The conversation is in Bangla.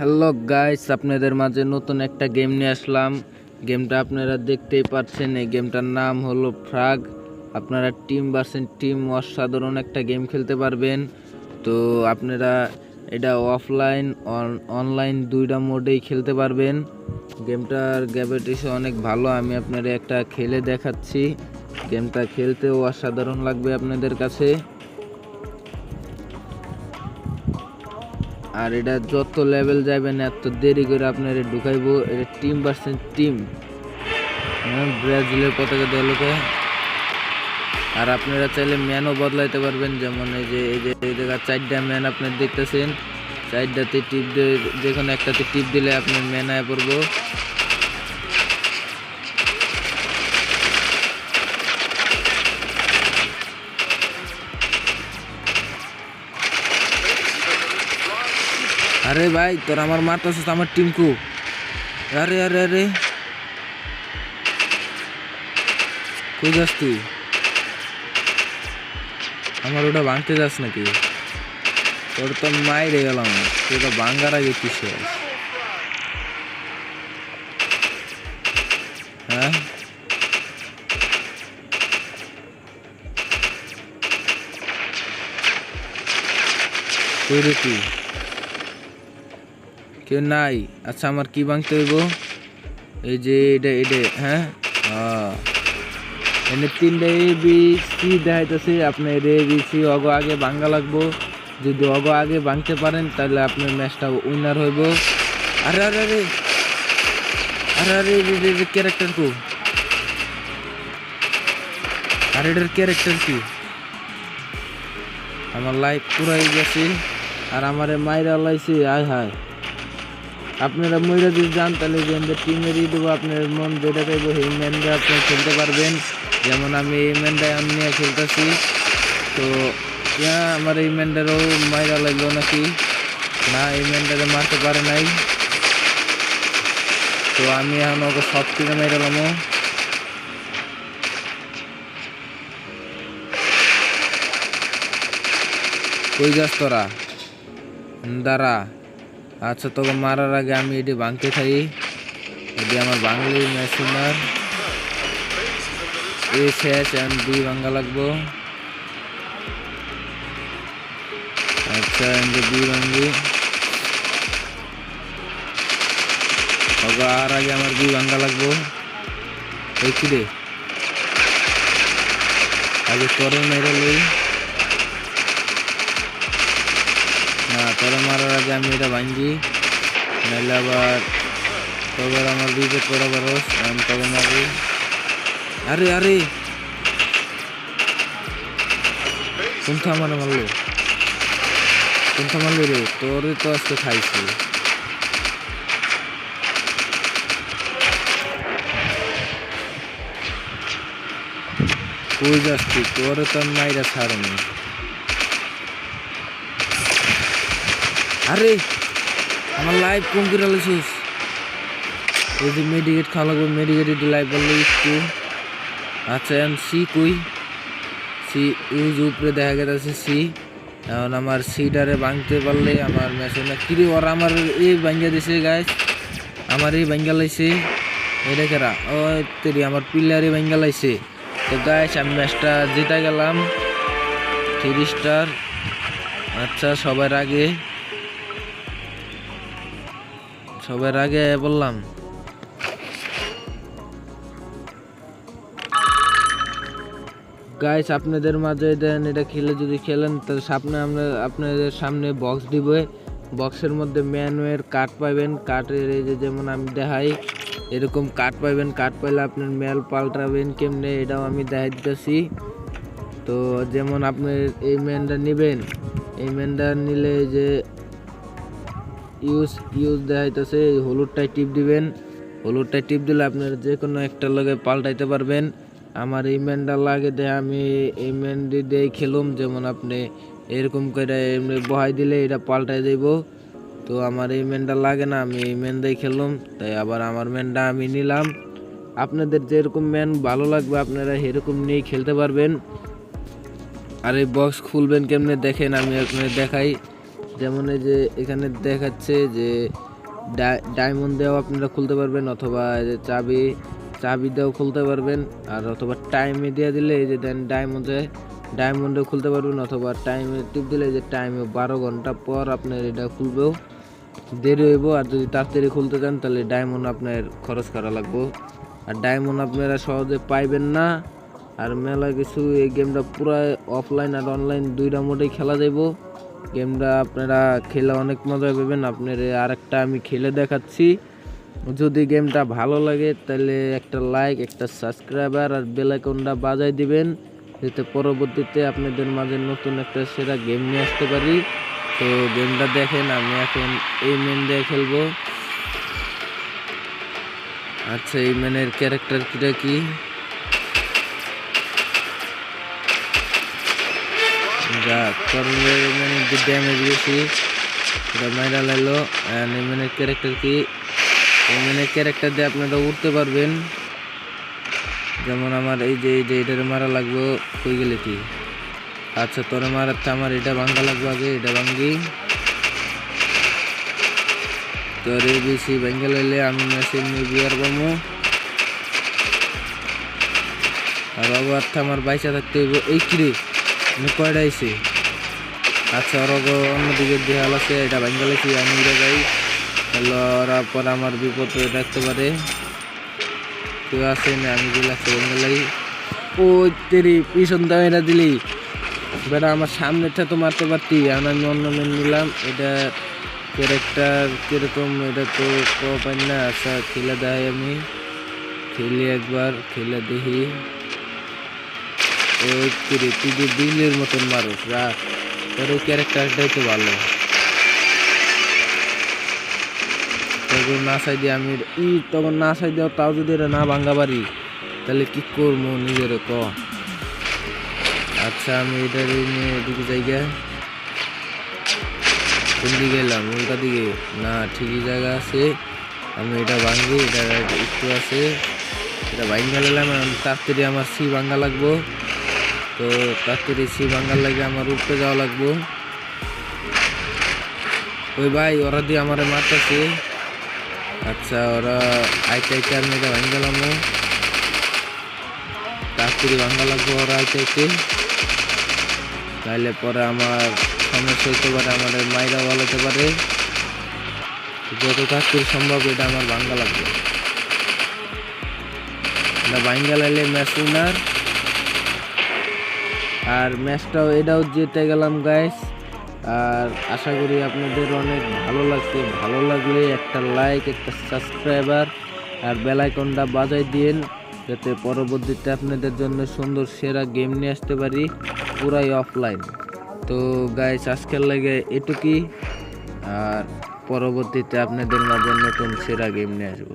হ্যালো গাইস, আপনাদের মাঝে নতুন একটা গেম নিয়ে আসলাম। গেমটা আপনারা দেখতেই পাচ্ছেন, এই গেমটার নাম হলো ফ্রাগ। আপনারা টিম ভার্সেন টিম অসাধারণ একটা গেম খেলতে পারবেন। তো আপনারা এটা অফলাইন অনলাইন দুইটা মোডেই খেলতে পারবেন। গেমটার গ্যাবেটিস অনেক ভালো, আমি আপনারা একটা খেলে দেখাচ্ছি। গেমটা খেলতেও অসাধারণ লাগবে আপনাদের কাছে। আর এটা যত লেভেল যাবেন এত দেরি করে আপনার ঢুকাইব। এটা টিম পার্সেন্ট টিম ব্রাজিলের পতাকা দেওয়া লোকে আর আপনারা চাইলে ম্যানও বদলাইতে পারবেন। যেমন এই যে এই যে, এই জায়গায় চারটা ম্যান আপনার দেখতেছেন। চারটাতে টিপ দিয়ে যে কোনো একটাতে টিপ দিলে আপনি ম্যান আয় পড়ব। আরে ভাই, তোর আমার মারতেছিস আমার টিমকু আরে আরে আরে। কই যাস তুই? আমার ওটা ভাঙতে যাস নাকি? তোর তো মাইরে গেলাম। তো ভাঙ্গার আগে কিসে হ্যাঁ? কই রে তুই? কেউ নাই। আচ্ছা আমার কি ভাঙতে হইব? এই যে এটা এটা হ্যাঁ। এনে তিনটা এ বি সি দেখাইতেছে। আপনার এ বি সি অগ আগে ভাঙ্গা লাগবো। যদি অগ আগে ভাঙতে পারেন, তাহলে আপনার ম্যাচটা উইনার হইব। আরে আরে আরে! আরে আরে ক্যারেক্টার কো? আর এটার ক্যারেক্টার কি? আমার লাইফ পুরাই গেছে। আর আমারে মাইরা লাইছে, আয়, হায়। আপনারা ময়রা যদি যান, তাহলে যে গেমটা টিমেরই দেবো, আপনার মন যেটা চাইব এই ম্যানটা আপনি খেলতে পারবেন। যেমন আমি এই ম্যানটা আমি নিয়ে খেলতেছি। তো, ইয়া, আমার এই ম্যানটারও মাইরা লাগল নাকি? না, এই ম্যানটারে মারতে পারে নাই। তো আমি এখন ওকে সব থেকে মাইরালামো কই যাস তোরা? দাঁড়া। আচ্ছা তোকে মারার আগে আমি এটি ভাঙতে থাই এটি আমার বাঙালি মেশিনার এ শেষ এখন দুই ভাঙ্গা লাগবো। আচ্ছা এমনি দুই ভাঙ্গি ওগো, আর আগে আমার দুই ভাঙ্গা লাগবো। এই কি রে? আগে তোরে মেরে তোরা মারার আগে আমি এটা ভাঙ্গি। নাহলে আবার তবে আমার বিপদ করে পারস আমি তবে মারি। আরে আরে! কোনটা আমার মারলো? কোনটা মারলো রে? তোরে তো আজকে খাইছি। কই তুই? তোরে তো মাইরা ছাড়নি আরে, আমার লাইফ কম করে আলোছিস ওই যে মেডিকেট খাওয়া লাগবে মেডিকেট একটু লাইফ বললে একটু। আচ্ছা এখন সি কই? সি ইউজ উপরে দেখা গেছে সি এখন আমার সিটারে ভাঙতে পারলে আমার মেশিনে কিরে ওরা আমার এই ভাঙ্গা দিছে গাছ আমার এই ভাঙ্গা লাইছে। এটা কেরা ও তেরি আমার পিলারে ভাঙ্গা লাইছে। তো গাছ আমি ম্যাচটা জিতা গেলাম। থ্রি স্টার আচ্ছা সবার আগে সবার আগে বললাম। গাইস আপনাদের মাঝে দেন, এটা খেলে যদি খেলেন, তাহলে সামনে আমরা আপনাদের সামনে বক্স দিব। বক্সের মধ্যে ম্যানুয়ের কাঠ পাবেন। কাঠের এই যে যেমন আমি দেখাই, এরকম কাঠ পাবেন। কাঠ পাইলে আপনার মেল পাল্টাবেন কেমনে, এটাও আমি দেখাই দিতেছি। তো যেমন আপনি এই ম্যানটা নেবেন, এই ম্যানটা নিলে যে ইউজ ইউজ দেখাইতেছে, এই হলুদটাই টিপ দিবেন। হলুদটাই টিপ দিলে আপনার যে কোনো একটা লগে পাল্টাইতে পারবেন। আমার এই ম্যানটা লাগে দেয়, আমি এই ম্যানটি দিয়ে খেলুম, যেমন আপনি এরকম করে এমনি বহাই দিলে এটা পাল্টাই দেব। তো আমার এই ম্যানটা লাগে না, আমি এই ম্যান দিয়ে খেলুম, তাই আবার আমার ম্যানটা আমি নিলাম। আপনাদের যেরকম ম্যান ভালো লাগবে, আপনারা এরকম নিয়ে খেলতে পারবেন। আর এই বক্স খুলবেন কেমনে, দেখেন আমি আপনাদের দেখাই। যেমন এই যে এখানে দেখাচ্ছে যে ডায়মন্ড দিয়েও আপনারা খুলতে পারবেন, অথবা চাবি চাবি দিয়েও খুলতে পারবেন, আর অথবা টাইমে দিয়ে দিলে এই যে দেন ডায়মন্ডে ডায়মন্ডেও খুলতে পারবেন, অথবা টাইমে টিপ দিলে যে টাইমে বারো ঘণ্টা পর আপনার এটা খুলবেও দেরি হইব, আর যদি তাড়াতাড়ি খুলতে চান তাহলে ডায়মন্ড আপনার খরচ করা লাগবে। আর ডায়মন্ড আপনারা সহজে পাইবেন না, আর মেলা কিছু এই গেমটা পুরো অফলাইন আর অনলাইন দুইটা মোডেই খেলা যাইব। গেমটা আপনারা খেলে অনেক মজা পাবেন। আপনার আরেকটা আমি খেলে দেখাচ্ছি। যদি গেমটা ভালো লাগে, তাহলে একটা লাইক একটা সাবস্ক্রাইবার আর বেল আইকনটা বাজাই দিবেন। যাতে পরবর্তীতে আপনাদের মাঝে নতুন একটা সেরা গেম নিয়ে আসতে পারি। তো গেমটা দেখেন, আমি এখন এই মেন দিয়ে খেলব। আচ্ছা এই ম্যানের ক্যারেক্টার কিটা কি? যা করলে মানে যে ড্যামেজ বেশি, এটা মাইরা লাইলো। ম্যানের ক্যারেক্টার কি? এই ক্যারেক্টার দিয়ে আপনারা উঠতে পারবেন। যেমন আমার এই যে এই যে এটারে মারা লাগবো, কই গেলে কি? আচ্ছা তোরে মারাতে আমার এটা ভাঙ্গা লাগবে আগে, এটা ভাঙ্গি। তোর এই বেশি ভেঙ্গে লাইলে আমি মেশিন নিয়ে বিয়ার পাবো আর বাবু আমার বাইসা থাকতে হইব। এই কিরে কয়টা আইছি? আচ্ছা ওর অন্যদিকে দেয়াল আছে, এটা ভেঙ্গে লাইছি আমি উড়ে যাই। তাহলে ওরা পর আমার বিপদ থাকতে পারে। কেউ আছে না, আমি দিলে আছে ভেঙ্গে লাগি। ও তেরি, পিছন দামেরা দিলি। বেটা, আমার সামনেটা তো মারতে পারতি আর আমি অন্য মেন নিলাম। এটা ক্যারেক্টার কীরকম, এটা তো পাই না আচ্ছা খেলে দেয় আমি। খেলি একবার, খেলে দেখি। ওই তুই বিলের মতন মানুষ রাখ তোর ওই ক্যারেক্টারটাই তো ভালো। তখন না চাই দিয়ে আমি ই, তখন না চাই দেওয়া তাও যদি এটা না ভাঙ্গা পারি, তাহলে কি করব নিজের ক? আচ্ছা আমি এটা নিয়ে এদিকে জায়গা কোন দিকে এলাম? উল্টা দিকে। না, ঠিকই জায়গা আছে। আমি এটা ভাঙ্গি এটা একটু আছে। এটা ভাঙ্গা নিলাম তাড়াতাড়ি আমার সি ভাঙ্গা লাগবো। তো তাড়াতাড়ি সি ভাঙ্গার লাগে আমার উপরে যাওয়া লাগবো। ওই ভাই, ওরা দিয়ে আমার মারতেছে। আচ্ছা ওরা আইতে আইতে আমি এটা ভাঙ্গালাম তাড়াতাড়ি ভাঙ্গা লাগবো ওরা আইতে আইতে। তাইলে পরে আমার সমস্যা হইতে পারে, আমার মাইরা বলাতে পারে। যত তাড়াতাড়ি সম্ভব এটা আমার ভাঙ্গা লাগবে। ভাঙ্গা লাইলে ম্যাচ উইনার আর ম্যাচটাও এটাও জিতে গেলাম গাইস আর আশা করি আপনাদের অনেক ভালো লাগছে ভালো লাগলে একটা লাইক একটা সাবস্ক্রাইবার আর বেলাইকনটা বাজাই দিন, যাতে পরবর্তীতে আপনাদের জন্য সুন্দর, সেরা গেম নিয়ে আসতে পারি পুরাই অফলাইন তো গাইস আজকের লাগে এটুকুই। আর পরবর্তীতে আপনাদের মাঝে নতুন সেরা গেম নিয়ে আসব।